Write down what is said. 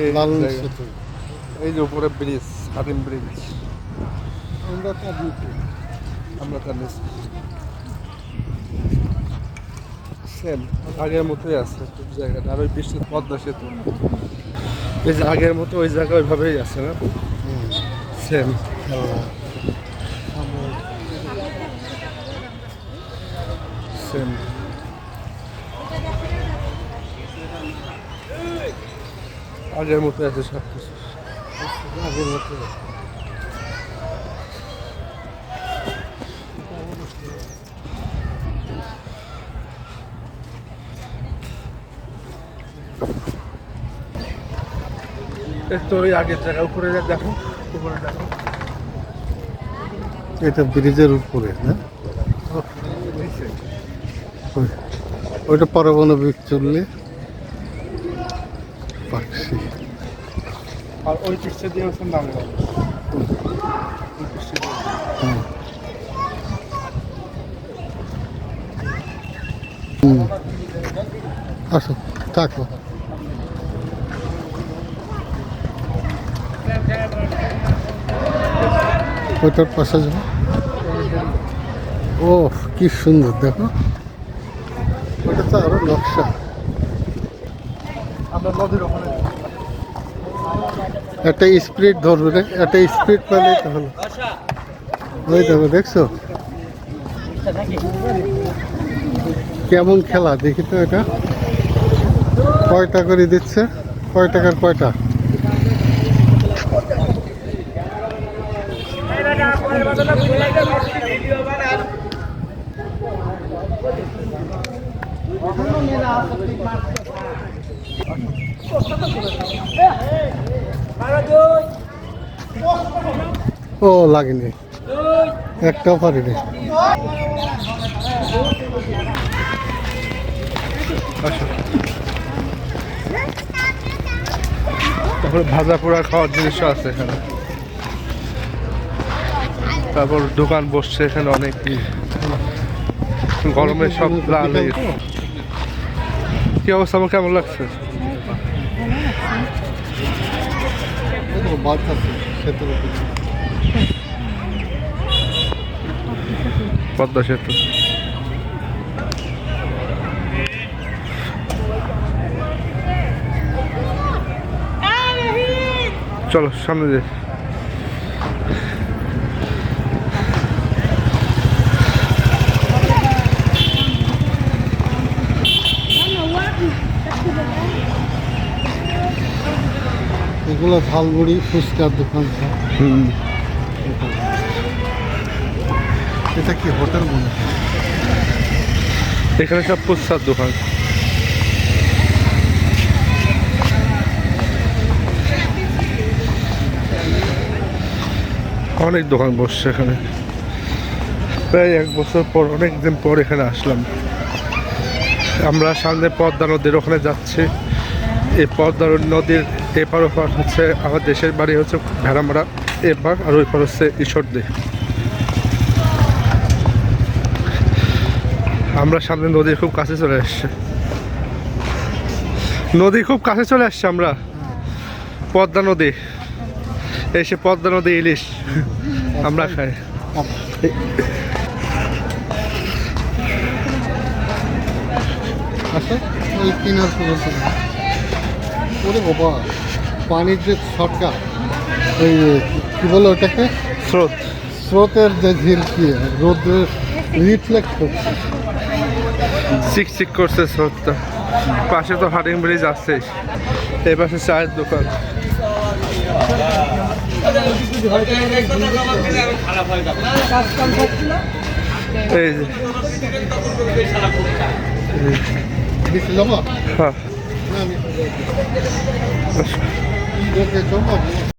এই যে উপরে ব্রিজ হাতিম ব্রিজ। আমরা তার নিচে। আমরা তার নিচে। সেম আগের মতোই আছে জায়গাটা। আর ওই বৃষ্টি পদ্মা সেতু। এই যে আগের মতো ওই জায়গা ওইভাবেই আছে না? সেম সেম আগের মতো আছে সব কিছু। আগের মতো। ওই আগের জায়গা উপরে যা দেখো উপরে দেখো। এটা ব্রিজের উপরে না? ওই- ওইটা পারমাণবিক চললে পাখি আর ওই পিকচার দিয়ে হচ্ছে নাম ওই picture দিয়ে। হুম। হুম। আসো থাকো ওইটার পাশে যাব ও কি সুন্দর দেখো ওটা তো আরও নকশা ওখানে একটা স্পিড ধরবে রে, একটা স্পিড পেলে তাহলে ওই দেখো, দেখছ? কেমন খেলা, দেখি তো এটা। কয়টা করে দিচ্ছে? কয় টাকার কয়টা? ও, লাগেনি। একটাও পারিনি। তারপর ভাজা পোড়া খাওয়ার জিনিসও আছে এখানে। তারপর দোকান বসছে এখানে অনেক গরমে সব লাল কি অবস্থা, আমার কেমন লাগছে? আছে সেতুর পদ্মা সেতু। চলো সামনে যাই এগুলো ঝালমুড়ি ফুচকার দোকান। হুম। এটা কি হোটেল মনে হয়? এখানে সব ফুচকার দোকান। অনেক দোকান বসছে এখানে। প্রায় এক বছর পর অনেক দিন পর এখানে আসলাম। আমরা সামনে পদ্মা নদীর ওখানে যাচ্ছি। এই পদ্মা নদীর এপার ওপার হচ্ছে আমার দেশের বাড়ি হচ্ছে ভেড়ামারা। এপার আর ওই পার হচ্ছে ঈশ্বরদী আমরা সামনে নদীর খুব কাছে চলে আসছে। নদী খুব কাছে চলে আসছে আমরা। পদ্মা নদী। এসে পদ্মা নদী ইলিশ। আমরা খাই। আচ্ছা ওই কিনার পর্যন্ত না। ওরে বাবা। পানির যে ছটকা ওই কী বলে ওটাকে? স্রোত। স্রোতের যে ঝিলকি রোদ্রের রিফ্লেক্ট করছে। চিক করছে স্রোতটা। পাশে তো হাটিং ব্রিজ আছে। এই পাশে চায়ের দোকান। এই যে। হ্যাঁ। એક ચોખ્ખો